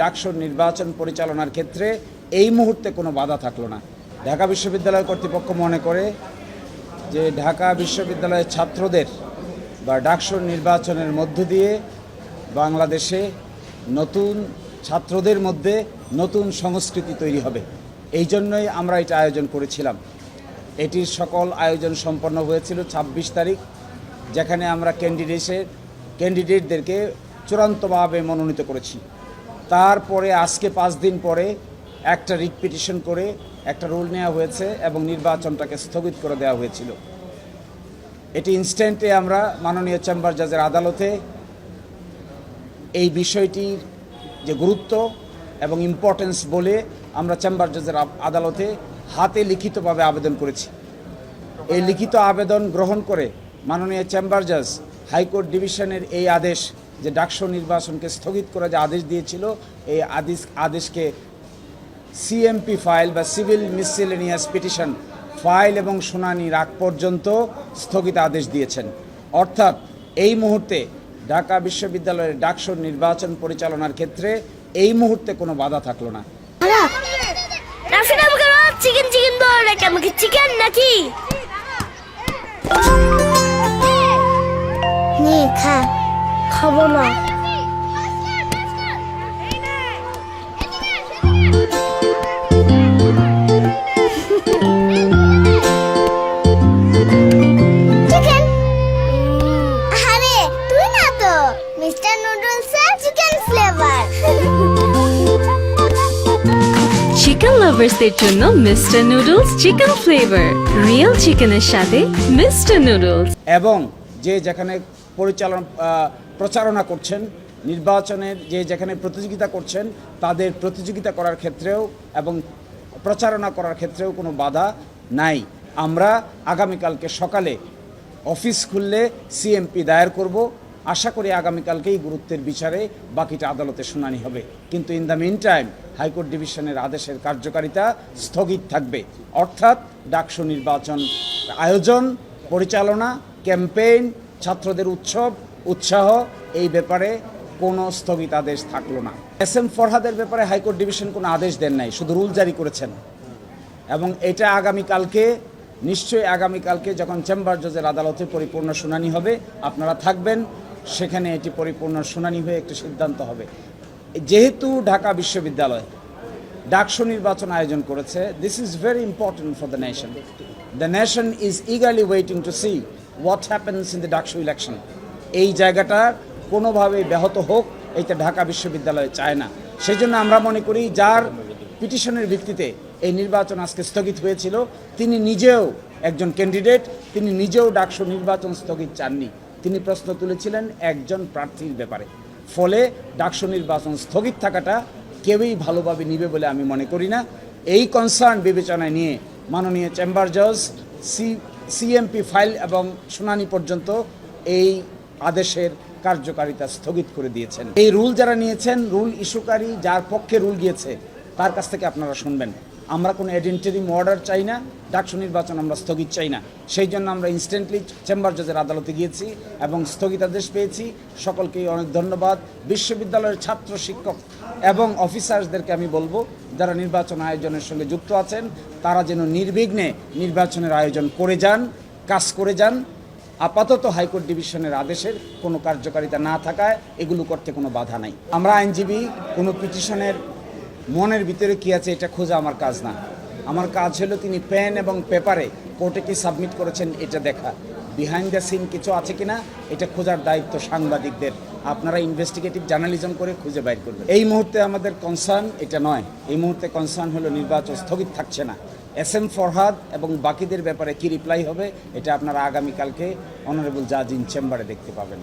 ডাকসুর নির্বাচন পরিচালনার ক্ষেত্রে এই মুহূর্তে কোনো বাধা থাকল না। ঢাকা বিশ্ববিদ্যালয় কর্তৃপক্ষ মনে করে যে ঢাকা বিশ্ববিদ্যালয়ের ছাত্রদের বা ডাকসুর নির্বাচনের মধ্য দিয়ে বাংলাদেশে নতুন ছাত্রদের মধ্যে নতুন সংস্কৃতি তৈরি হবে। এই জন্যই আমরা এটা আয়োজন করেছিলাম। এটির সকল আয়োজন সম্পন্ন হয়েছিল ২৬ তারিখ, যেখানে আমরা ক্যান্ডিডেটসের ক্যান্ডিডেটদেরকে চূড়ান্তভাবে মনোনীত করেছি। তারপরে আজকে পাঁচ দিন পরে একটা রিট পিটিশন করে একটা রুল নেওয়া হয়েছে এবং নির্বাচনটাকে স্থগিত করে দেওয়া হয়েছিল। এটি ইনস্ট্যান্টে আমরা মাননীয় চেম্বার জাজের আদালতে এই বিষয়টির যে গুরুত্ব এবং ইম্পর্টেন্স বলে আমরা চেম্বার জাজের আদালতে হাতে লিখিতভাবে আবেদন করেছি। এই লিখিত আবেদন গ্রহণ করে মাননীয় চেম্বার জাজ হাইকোর্ট ডিভিশনের এই আদেশ যে ডাকসু নির্বাচনকে স্থগিত করে যে আদেশ দিয়েছিল এই আদেশ আদেশকে সিএমপি ফাইল বা সিভিল মিসসেলেনিয়াস পিটিশন ফাইল এবং শুনানির আগ পর্যন্ত স্থগিত আদেশ দিয়েছেন। অর্থাৎ এই মুহূর্তে ঢাকা বিশ্ববিদ্যালয়ের ডাকসুর নির্বাচন পরিচালনার ক্ষেত্রে এই মুহূর্তে কোনো বাধা থাকল না। রাফিন চিকেন চিকেন বল নাকি আমাকে চিকেন নাকি? নে খা। খাব না। চিকেন আরে তুই না তো mister noodles chicken flavour chicken লাভার্সদের জন্য mister noodles chicken flavour real চিকেনের সাথে মিস্টার নুডলস। এবং যে যেখানে পরিচালনা আহ, প্রচারণা করছেন, নির্বাচনের যে যেখানে প্রতিযোগিতা করছেন, তাদের প্রতিযোগিতা করার ক্ষেত্রেও এবং প্রচারণা করার ক্ষেত্রেও কোনো বাধা নাই। আমরা আগামীকালকে সকালে অফিস খুললে সিএমপি দায়ের করব। আশা করি আগামীকালকেই গুরুত্বের বিচারে বাকিটা আদালতে শুনানি হবে। কিন্তু in the mean time high court ডিভিশনের আদেশের কার্যকারিতা স্থগিত থাকবে। অর্থাৎ ডাকসু নির্বাচন আয়োজন, পরিচালনা, ক্যাম্পেইন, ছাত্রদের উৎসব উৎসাহ, এই ব্যাপারে কোনো স্থগিতাদেশ থাকল না। এস এম ফরহাদের ব্যাপারে হাইকোর্ট ডিভিশন কোনো আদেশ দেন নাই, শুধু রুল জারি করেছেন। এবং এটা আগামীকালকে, নিশ্চয়ই আগামীকালকে যখন চেম্বার জজের আদালতে পরিপূর্ণ শুনানি হবে, আপনারা থাকবেন, সেখানে এটি পরিপূর্ণ শুনানি হয়ে একটি সিদ্ধান্ত হবে। যেহেতু ঢাকা বিশ্ববিদ্যালয় ডাকসু নির্বাচন আয়োজন করেছে this is very important for the nation the nation is eagerly waiting to see what happens in the DUCSU election এই জায়গাটা কোনোভাবে ব্যাহত হোক, এইটা ঢাকা বিশ্ববিদ্যালয় চায় না। সেই জন্য আমরা মনে করি যার পিটিশনের ভিত্তিতে এই নির্বাচন আজকে স্থগিত হয়েছিল, তিনি নিজেও একজন ক্যান্ডিডেট, তিনি নিজেও ডাকসু নির্বাচন স্থগিত চাননি। তিনি প্রশ্ন তুলেছিলেন একজন প্রার্থীর ব্যাপারে। ফলে ডাকসু নির্বাচন স্থগিত থাকাটা কেউই ভালোভাবে নিবে বলে আমি মনে করি না। এই কনসার্ন বিবেচনায় নিয়ে মাননীয় চেম্বার জজ, সি সিএমপি ফাইল এবং শুনানি পর্যন্ত এই আদেশের কার্যকারিতা স্থগিত করে দিয়েছেন। এই রুল যারা নিয়েছেন, রুল ইস্যুকারী, যার পক্ষে রুল গিয়েছে, তার কাছ থেকে আপনারা শুনবেন। আমরা কোনো এডেন্টারি অর্ডার চাই না, ডাকসু নির্বাচন আমরা স্থগিত চাই না। সেই জন্য আমরা ইনস্ট্যান্টলি চেম্বার জজের আদালতে গিয়েছি এবং স্থগিতাদেশ পেয়েছি। সকলকেই অনেক ধন্যবাদ। বিশ্ববিদ্যালয়ের ছাত্র শিক্ষক এবং অফিসার্সদেরকে আমি বলব, যারা নির্বাচন আয়োজনের সঙ্গে যুক্ত আছেন, তারা যেন নির্বিঘ্নে নির্বাচনের আয়োজন করে যান, কাজ করে যান। আপাতত হাইকোর্ট ডিভিশনের আদেশের কোনো কার্যকারিতা না থাকায় এগুলো করতে কোনো বাধা নাই। আমরা আইনজীবী, কোনো পিটিশনের মনের ভিতরে কী আছে এটা খোঁজা আমার কাজ না। আমার কাজ হলো তিনি পেন এবং পেপারে কোর্টে কি সাবমিট করেছেন এটা দেখা। বিহাইন্ড দ্য সিন কিছু আছে কিনা এটা খোঁজার দায়িত্ব সাংবাদিকদের। আপনারা ইনভেস্টিগেটিভ জার্নালিজম করে খুঁজে বাইর করবেন। এই মুহূর্তে আমাদের কনসার্ন এটা নয়। এই মুহূর্তে কনসার্ন হলো নির্বাচন স্থগিত থাকছে না। এস এম ফরহাদ এবং বাকিদের ব্যাপারে কি রিপ্লাই হবে, এটা আপনারা আগামীকালকে অনারেবল জাজ ইন চেম্বারে দেখতে পাবেন।